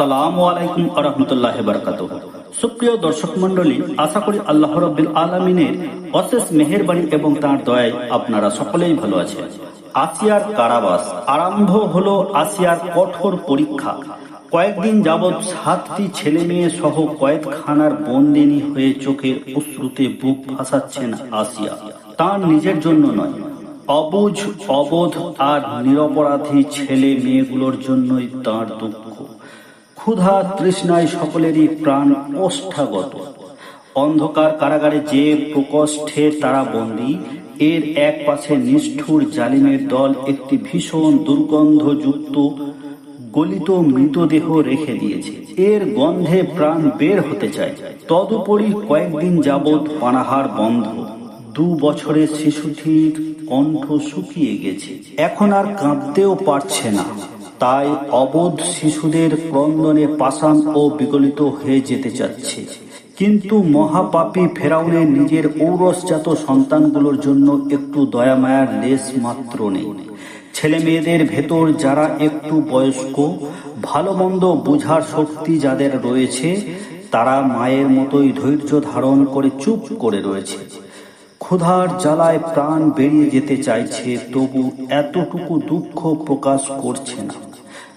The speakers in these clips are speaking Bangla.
আসসালামু আলাইকুম আরহামতুল্লাহ বারকাত সুপ্রিয় দর্শক মন্ডলী আশা করি আল্লাহ রব্বিল আলমিনের অশেষ মেহেরবাড়ি এবং তার দয়ায় আপনারা সকলেই ভালো আছেন। আসিয়ার কারাবাস আরম্ভ হলো আসিয়ার কঠোর পরীক্ষা। কয়েকদিন যাবৎ সাতটি ছেলে মেয়ে সহ কয়েকখানার বন্দিনী হয়ে চোখের অশ্রুতে বুক ভাসাচ্ছেন আসিয়া। তার নিজের জন্য নয়, অবুঝ, অবোধ আর নিরপরাধী ছেলে মেয়েগুলোর জন্যই তার দুঃখ। ক্ষুধা তৃষ্ণায় সকলেরই প্রাণ ওষ্ঠাগত। অন্ধকার কারাগারে যে প্রকোষ্ঠে তারা বন্দী, এর এক পাশে নিষ্ঠুর জালিমের দল একটি ভীষণ দুর্গন্ধযুক্ত, গলিত মৃতদেহ রেখে দিয়েছে। এর গন্ধে প্রাণ বের হতে চায়। তদুপরি কয়েকদিন যাবৎ পানাহার বন্ধ। দু বছরের শিশুটির কণ্ঠ শুকিয়ে গেছে। এখন আর কাঁদতেও পারছে না। তাই অবোধ শিশুদের ক্রন্দনে পাষাণ ও বিগলিত হয়ে যেতে চাচ্ছে। কিন্তু মহাপাপী ফেরাউনের নিজের ঔরসজাত সন্তানগুলোর জন্য একটু দয়া মায়ার লেশ মাত্র নেই। ছেলে মেয়েদের ভেতর যারা একটু বয়স্ক ভালো মন্দ বুঝার শক্তি যাদের রয়েছে, তারা মায়ের মতোই ধৈর্য ধারণ করে চুপ করে রয়েছে। ক্ষুধার জ্বালায় প্রাণ বেরিয়ে যেতে চাইছে, তবু এতটুকু দুঃখ প্রকাশ করছে না।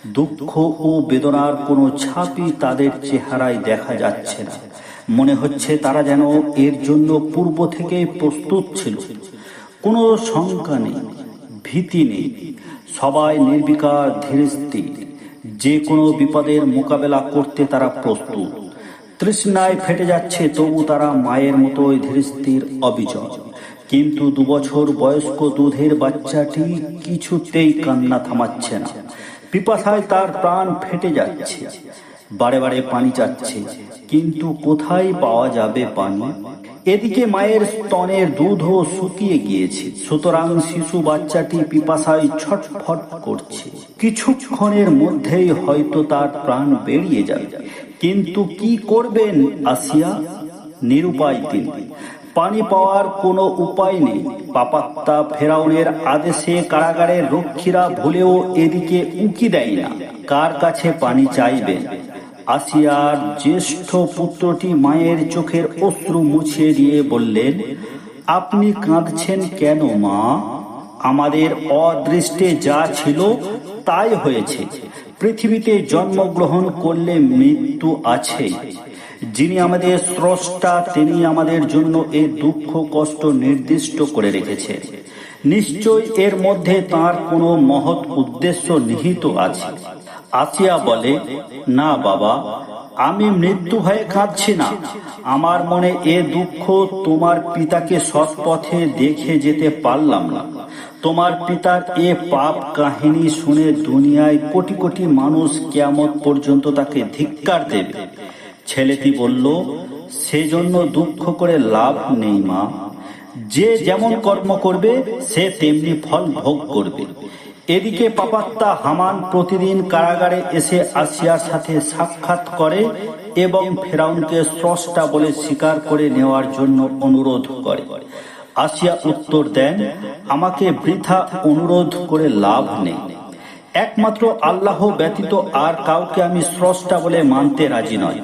দুঃখ ও বেদনার কোনো ছাপই তাদের চেহারায় দেখা যাচ্ছে না। মনে হচ্ছে তারা যেন এর জন্য পূর্ব থেকে প্রস্তুত ছিল। কোনো শঙ্কা নেই, ভীতি নেই। সবাই নির্বিকার ধীরে স্থির যে কোনো বিপদের মোকাবেলা করতে তারা প্রস্তুত। তৃষ্ণায় ফেটে যাচ্ছে তবু তারা মায়ের মতোই ধীরস্থির, অবিচল। কিন্তু দুবছর বয়স্ক দুধের বাচ্চাটি কিছুতেই কান্না থামাচ্ছে না। পিপাসায় তার প্রাণ ফেটে যাচ্ছে। বারে বারে পানি চাচ্ছে। কিন্তু কোথায় পাওয়া যাবে পানি? এদিকে মায়ের স্তনের দুধও শুকিয়ে গিয়েছে। সুতরাং শিশু বাচ্চাটি পিপাসায় ছটফট করছে। কিছুক্ষণের মধ্যেই হয়তো তার প্রাণ বেরিয়ে যাবে। কিন্তু কি করবেন আসিয়া? নিরুপায় তিনি। পানি পাওয়ার কোনো উপায় নেই। পাপাত্তা ফেরাউনের আদেশে কারাগারের রক্ষীরা ভুলেও এদিকে উঁকি দেয় না। কার কাছে পানি চাইবেন আসিয়ার জ্যেষ্ঠ পুত্রটি মায়ের চোখের অশ্রু মুছিয়ে দিয়ে বললেন, আপনি কাঁদছেন কেন, মা? আমাদের অদৃষ্টে যা ছিল তাই হয়েছে। পৃথিবীতে জন্মগ্রহণ করলে মৃত্যু আছে। যিনি আমাদের স্রষ্টা, তিনি আমাদের জন্য এই দুঃখ, কষ্ট নির্দিষ্ট করে রেখেছে। নিশ্চয় এর মধ্যে তার কোনো মহৎ উদ্দেশ্য নিহিত আছে। আসিয়া বলে, না বাবা, আমি মৃত্যু হয়ে কাঁদছি না। আমার মনে এ দুঃখ তোমার পিতাকে সৎ পথে দেখে যেতে পারলাম না। তোমার পিতার এ পাপ কাহিনী শুনে দুনিয়ায় কোটি কোটি মানুষ কেমন পর্যন্ত তাকে ধিক্কার দেবে। ছেলেটি বলল, সেজন্য দুঃখ করে লাভ নেই মা। যে যেমন কর্ম করবে, সে তেমনি ফল ভোগ করবে। এদিকে পাপাত্তা হামান প্রতিদিন কারাগারে এসে আসিয়ার সাথে সাক্ষাৎ করে এবং ফেরাউনকে স্রষ্টা বলে স্বীকার করে নেওয়ার জন্য অনুরোধ করে। আসিয়া উত্তর দেন, আমাকে বৃথা অনুরোধ করে লাভ নেই। একমাত্র আল্লাহ ব্যতীত আর কাউকে আমি স্রষ্টা বলে মানতে রাজি নয়।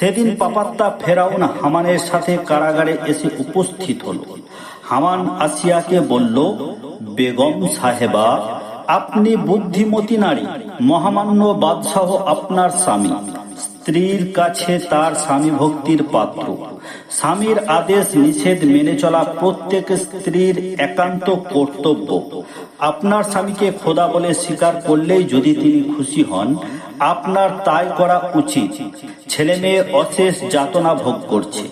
সেদিন পাপাত্তা ফেরাউন হামানের সাথে কারাগারে এসে উপস্থিত হল। হামান আসিয়াকে বলল, বেগম সাহেবা, আপনি বুদ্ধিমতী নারী, মহামান্য বাদশাহ আপনার স্বামী, স্ত্রীর কাছে তার স্বামী ভক্তির পাত্র। স্বামীর আদেশ নিষেধ মেনে চলা প্রত্যেক স্ত্রীর একান্ত কর্তব্য। আপনার স্বামীকে খোদা বলে স্বীকার করলেই যদি তিনি খুশি হন আপনার তাই করা উচিত। ছেলে মেয়ে অশেষ যাতনা ভোগ করছে।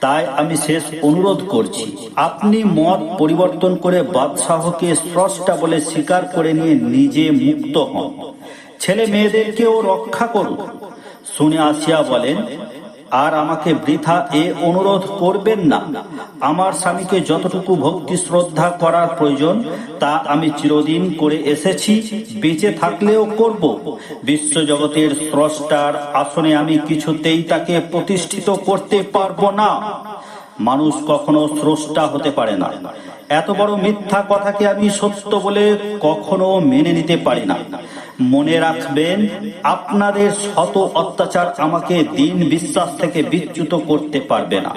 তাই আমি শেষ অনুরোধ করছি। আপনি মত পরিবর্তন করে বাদশাহকে স্রষ্টা বলে স্বীকার করে নিয়ে নিজে মুক্ত হন। ছেলে মেয়েদেরকেও রক্ষা করুন। শুনে আসিয়া বলেন আর আমাকে বৃথা এ অনুরোধ করবেন না। আমার স্বামীকে যতটুকু ভক্তি শ্রদ্ধা করার প্রয়োজন, তা আমি চিরদিন করে এসেছি, বেঁচে থাকলেও করব। বিশ্বজগতের স্রষ্টার আসনে আমি কিছুতেই তাকে প্রতিষ্ঠিত করতে পারব না। মানুষ কখনো স্রষ্টা হতে পারে না। এত বড় মিথ্যা কথাকে আমি সত্য বলে কখনো মেনে নিতে পারি না। মনে রাখবেন আপনাদের শত অত্যাচার আমাকে দিন বিশ্বাস থেকে বিচ্যুত করতে পারবে না।